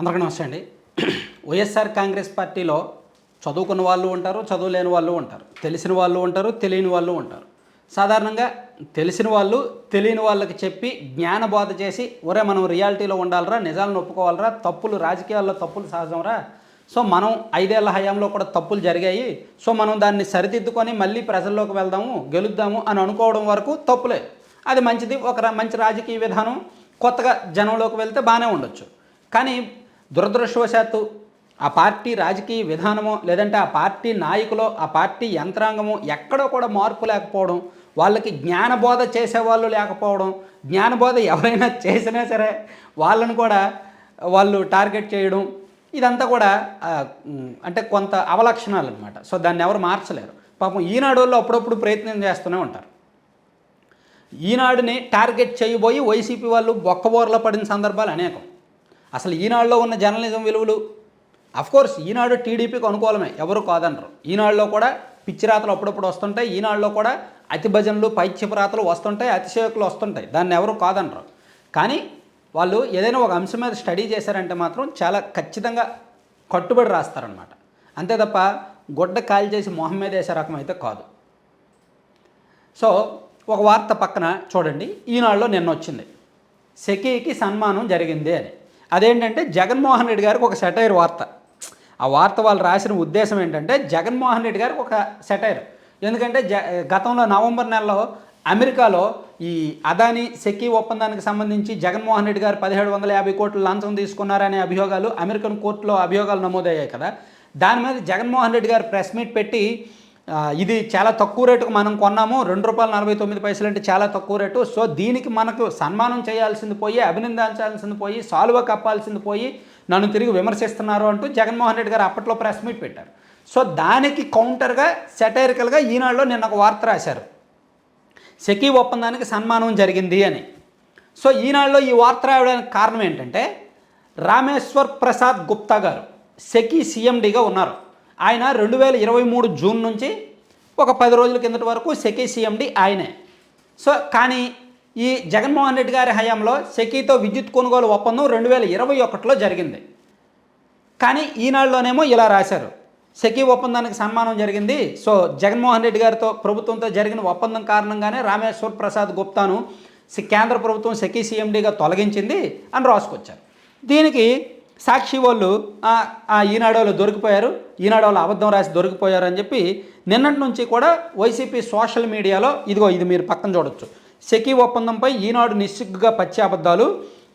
అందరికీ నమస్తే అండి. వైఎస్ఆర్ కాంగ్రెస్ పార్టీలో చదువుకున్న వాళ్ళు ఉంటారు చదువులేని వాళ్ళు ఉంటారు. తెలిసిన వాళ్ళు ఉంటారు తెలియని వాళ్ళు ఉంటారు. సాధారణంగా తెలిసిన వాళ్ళు తెలియని వాళ్ళకి చెప్పి జ్ఞానబోధ చేసి ఒరే మనం రియాలిటీలో ఉండాలరా నిజాలను ఒప్పుకోవాలరా తప్పులు రాజకీయాల్లో తప్పులు సహజంరా. సో మనం ఐదేళ్ళ హయాంలో కూడా తప్పులు జరిగాయి. సో మనం దాన్ని సరిదిద్దుకొని మళ్ళీ ప్రజల్లోకి వెళ్దాము గెలుద్దాము అని అనుకోవడం వరకు తప్పులే. అది మంచిది ఒక మంచి రాజకీయ విధానం కొత్తగా జనంలోకి వెళ్తే బాగానే ఉండొచ్చు. కానీ దురదృష్టవశాత్తు ఆ పార్టీ రాజకీయ విధానమో లేదంటే ఆ పార్టీ నాయకులో ఆ పార్టీ యంత్రాంగమో ఎక్కడో కూడా మార్పు లేకపోవడం వాళ్ళకి జ్ఞానబోధ చేసేవాళ్ళు లేకపోవడం జ్ఞానబోధ ఎవరైనా చేసినా సరే వాళ్ళను కూడా వాళ్ళు టార్గెట్ చేయడం ఇదంతా కూడా అంటే కొంత అవలక్షణాలు అనమాట సో దాన్ని ఎవరు మార్చలేరు. పాపం ఈనాడు వాళ్ళు అప్పుడప్పుడు ప్రయత్నం చేస్తూనే ఉంటారు. ఈనాడుని టార్గెట్ చేయబోయి వైసీపీ వాళ్ళు బొక్కబోర్లో పడిన సందర్భాలు అనేకం. అసలు ఈనాడులో ఉన్న జర్నలిజం విలువలు కోర్స్ ఈనాడు టీడీపీకి అనుకూలమే ఎవరు కాదనరు. ఈనాడులో కూడా పిచ్చిరాతలు అప్పుడప్పుడు వస్తుంటాయి ఈనాడులో కూడా అతి భజనలు పైత్యపురాతలు వస్తుంటాయి అతిశయోక్తులు వస్తుంటాయి దాన్ని ఎవరు కాదనరు. కానీ వాళ్ళు ఏదైనా ఒక అంశం మీద స్టడీ చేశారంటే మాత్రం చాలా ఖచ్చితంగా కట్టుబడి రాస్తారనమాట అంతే తప్ప గుడ్డ కాల్ చేసి మొహం మీద వేసే రకం అయితే కాదు. సో ఒక వార్త పక్కన చూడండి ఈనాడులో నిన్న వచ్చింది. సెకీకి సన్మానం జరిగింది అని. అదేంటంటే జగన్మోహన్ రెడ్డి గారికి ఒక సెటైర్ వార్త. ఆ వార్త వాళ్ళు రాసిన ఉద్దేశం ఏంటంటే జగన్మోహన్ రెడ్డి గారికి ఒక సెటైర్. ఎందుకంటే జ గతంలో నవంబర్ నెలలో అమెరికాలో ఈ అదాని సెకీ ఒప్పందానికి సంబంధించి జగన్మోహన్ రెడ్డి గారు పదిహేడు వందల యాభై కోట్లు లంచం తీసుకున్నారనే అభియోగాలు అమెరికన్ కోర్టులో అభియోగాలు నమోదయ్యాయి కదా. దాని మీద జగన్మోహన్ రెడ్డి గారు ప్రెస్ మీట్ పెట్టి ఇది చాలా తక్కువ రేటుకు మనం కొన్నాము. రెండు రూపాయల నలభై తొమ్మిది పైసలు అంటే చాలా తక్కువ రేటు. సో దీనికి మనకు సన్మానం చేయాల్సింది పోయి అభినందించాల్సింది పోయి సాల్వ కప్పాల్సింది పోయి నన్ను తిరిగి విమర్శిస్తున్నారు అంటూ జగన్మోహన్ రెడ్డి గారు అప్పట్లో ప్రెస్ మీట్ పెట్టారు. సో దానికి కౌంటర్గా సెటైరికల్గా ఈనాడులో నిన్న ఒక వార్త రాశారు. సెకీ ఒప్పందానికి సన్మానం జరిగింది అని. సో ఈనాడులో ఈ వార్త రాయడానికి కారణం ఏంటంటే రామేశ్వర్ ప్రసాద్ గుప్తా గారు సెకీ సీఎండీగా ఉన్నారు. ఆయన రెండు వేల ఇరవై మూడు జూన్ నుంచి ఒక పది రోజుల కిందటి వరకు సెకీ సీఎండీ ఆయనే. సో కానీ ఈ జగన్మోహన్ రెడ్డి గారి హయాంలో సెకీతో విద్యుత్ కొనుగోలు ఒప్పందం రెండు వేల ఇరవై ఒకటిలో జరిగింది. కానీ ఈనాడులోనేమో ఇలా రాశారు. సెకీ ఒప్పందానికి సన్మానం జరిగింది. సో జగన్మోహన్ రెడ్డి గారితో ప్రభుత్వంతో జరిగిన ఒప్పందం కారణంగానే రామేశ్వర్ ప్రసాద్ గుప్తాను కేంద్ర ప్రభుత్వం సెకీ సీఎండీగా తొలగించింది అని రాసుకొచ్చారు. దీనికి సాక్షి వాళ్ళు ఆ, ఈనాడు వాళ్ళు దొరికిపోయారు ఈనాడు వాళ్ళు అబద్ధం రాసి దొరికిపోయారు అని చెప్పి నిన్నటి నుంచి కూడా వైసీపీ సోషల్ మీడియాలో ఇదిగో ఇది మీరు పక్కన చూడొచ్చు సెకీ ఒప్పందంపై ఈనాడు నిస్సిగ్గుగా పచ్చి అబద్ధాలు.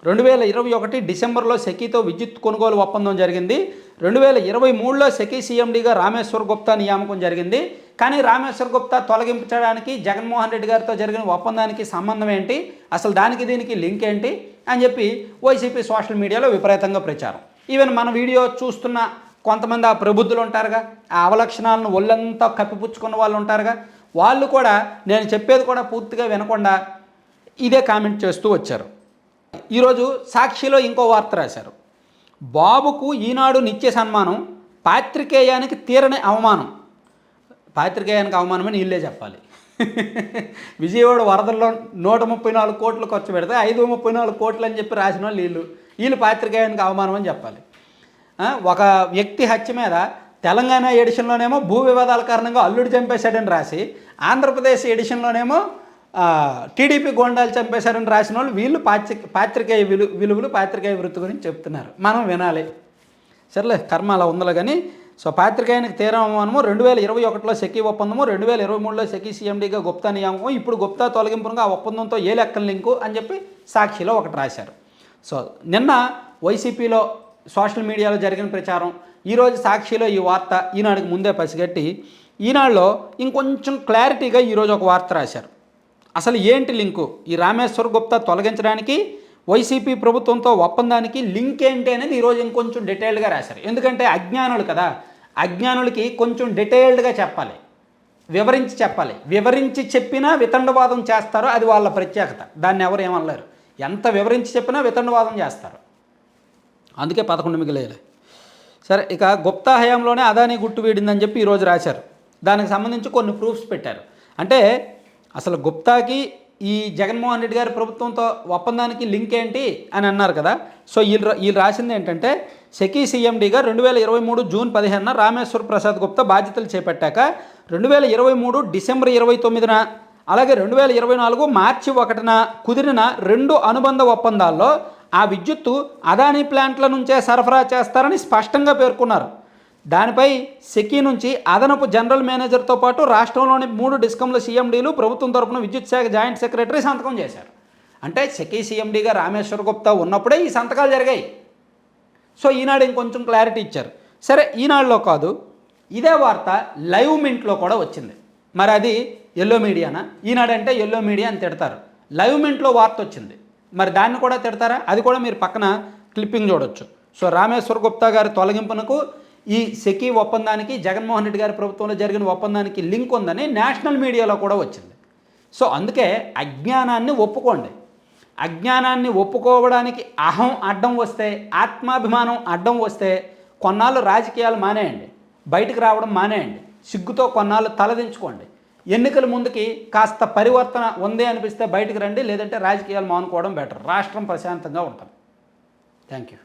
రెండు వేల ఇరవై ఒకటి డిసెంబర్లో సెకీతో విద్యుత్ కొనుగోలు ఒప్పందం జరిగింది. రెండు వేల ఇరవై మూడులో సెకీ సీఎండీగా రామేశ్వర్ గుప్తా నియామకం జరిగింది. కానీ రామేశ్వర్ గుప్తా తొలగించడానికి జగన్మోహన్ రెడ్డి గారితో జరిగిన ఒప్పందానికి సంబంధం ఏంటి? అసలు దానికి దీనికి లింక్ ఏంటి? అని చెప్పి వైసీపీ సోషల్ మీడియాలో విపరీతంగా ప్రచారం. ఈవెన్ మన వీడియో చూస్తున్న కొంతమంది ఆ ప్రబుద్ధులు ఉంటారుగా ఆ అవలక్షణాలను ఒళ్ళంతా కప్పిపుచ్చుకున్న వాళ్ళు ఉంటారుగా వాళ్ళు కూడా నేను చెప్పేది కూడా పూర్తిగా వినకుండా ఇదే కామెంట్ చేస్తూ వచ్చారు. ఈరోజు సాక్షిలో ఇంకో వార్త రాశారు. బాబుకు ఈనాడు నిత్య సన్మానం పాత్రికేయానికి తీరని అవమానం. పాత్రికేయానికి అవమానమని వీళ్ళే చెప్పాలి. విజయవాడ వరదల్లో నూట ముప్పై నాలుగు కోట్లు ఖర్చు పెడితే ఐదు ముప్పై నాలుగు కోట్లు అని చెప్పి రాసిన వాళ్ళు వీళ్ళు. వీళ్ళు పాత్రికేయానికి అవమానం అని చెప్పాలి ఒక వ్యక్తి హత్య మీద తెలంగాణ ఎడిషన్లోనేమో భూ వివాదాల కారణంగా అల్లుడు చంపేశాడని రాసి ఆంధ్రప్రదేశ్ ఎడిషన్లోనేమో టీడీపీ గోండాలు చంపేశారని రాసిన వాళ్ళు వీళ్ళు పాత్రి పాత్రికేయ విలు విలువలు పాత్రికేయ వృత్తి గురించి చెప్తున్నారు. మనం వినాలి. సర్లే కర్మ అలా ఉందలే కానీ సో పాత్రికేయానికి తీరం రెండు వేల ఇరవై ఒకటిలో సెకీ ఒప్పందము రెండు వేల ఇరవై మూడులో సెకీ సీఎండీగా గుప్తా నియామకం ఇప్పుడు గుప్తా తొలగింపుగా ఆ ఒప్పందంతో ఏ లెక్కల లింకు అని చెప్పి సాక్షిలో ఒకటి రాశారు. సో నిన్న వైసీపీలో సోషల్ మీడియాలో జరిగిన ప్రచారం ఈరోజు సాక్షిలో ఈ వార్త ఈనాడికి ముందే పసిగట్టి ఈనాడులో ఇంకొంచెం క్లారిటీగా ఈరోజు ఒక వార్త రాశారు. అసలు ఏంటి లింకు? ఈ రామేశ్వర్ గుప్తా తొలగించడానికి వైసీపీ ప్రభుత్వంతో ఒప్పందానికి లింక్ ఏంటి అనేది ఈరోజు ఇంకొంచెం డీటెయిల్డ్గా రాశారు. ఎందుకంటే అజ్ఞానులు కదా అజ్ఞానులకి కొంచెం డీటెయిల్డ్గా చెప్పాలి. వివరించి చెప్పాలి. వివరించి చెప్పినా వితండవాదం చేస్తారో అది వాళ్ళ ప్రత్యేకత. దాన్ని ఎవరు ఏమనలేరు. ఎంత వివరించి చెప్పినా వితండవాదం చేస్తారు. అందుకే పదకొండు మిగిలేదు సరే ఇక గుప్తా హయాంలోనే అదానీ గుట్టు వీడిందని చెప్పి ఈరోజు రాశారు. దానికి సంబంధించి కొన్ని ప్రూఫ్స్ పెట్టారు. అంటే అసలు గుప్తాకి ఈ జగన్మోహన్ రెడ్డి గారి ప్రభుత్వంతో ఒప్పందానికి లింక్ ఏంటి అని అన్నారు కదా. సో వీళ్ళు వీళ్ళు రాసింది ఏంటంటే సెకీ సీఎండీగా రెండు వేల ఇరవై మూడు జూన్ పదిహేనున రామేశ్వర్ ప్రసాద్ గుప్తా బాధ్యతలు చేపట్టాక రెండు వేల ఇరవై మూడు డిసెంబర్ ఇరవై తొమ్మిదిన అలాగే రెండు వేల ఇరవై నాలుగు మార్చి ఒకటిన కుదిరిన రెండు అనుబంధ ఒప్పందాల్లో ఆ విద్యుత్తు అదానీ ప్లాంట్ల నుంచే సరఫరా చేస్తారని స్పష్టంగా పేర్కొన్నారు. దానిపై సెకీ నుంచి అదనపు జనరల్ మేనేజర్తో పాటు రాష్ట్రంలోని మూడు డిస్కంల సీఎండీలు ప్రభుత్వం తరపున విద్యుత్ శాఖ జాయింట్ సెక్రటరీ సంతకం చేశారు. అంటే సెకీ సీఎండీగా రామేశ్వర్ గుప్తా ఉన్నప్పుడే ఈ సంతకాలు జరిగాయి. సో ఈనాడు ఇంకొంచెం క్లారిటీ ఇచ్చారు. సరే ఈనాడులో కాదు ఇదే వార్త లైవ్ మింట్లో కూడా వచ్చింది. మరి అది ఎల్లో మీడియానా? ఈనాడంటే ఎల్లో మీడియా అని తిడతారు. లైవ్ మింట్లో వార్త వచ్చింది. మరి దాన్ని కూడా తిడతారా? అది కూడా మీరు పక్కన క్లిప్పింగ్ చూడొచ్చు. సో రామేశ్వర్ గుప్తా గారి తొలగింపునకు ఈ సెకీ ఒప్పందానికి జగన్మోహన్ రెడ్డి గారి ప్రభుత్వంలో జరిగిన ఒప్పందానికి లింక్ ఉందని నేషనల్ మీడియాలో కూడా వచ్చింది. సో అందుకే అజ్ఞానాన్ని ఒప్పుకోండి. అజ్ఞానాన్ని ఒప్పుకోవడానికి అహం అడ్డం వస్తే ఆత్మాభిమానం అడ్డం వస్తే కొన్నాళ్ళు రాజకీయాలు మానేయండి. బయటకు రావడం మానేయండి. సిగ్గుతో కొన్నాళ్ళు తలదించుకోండి. ఎన్నికల ముందుకి కాస్త పరివర్తన ఉంది అనిపిస్తే బయటకు రండి లేదంటే రాజకీయాలు మానుకోవడం బెటర్. రాష్ట్రం ప్రశాంతంగా ఉంటుంది. Thank you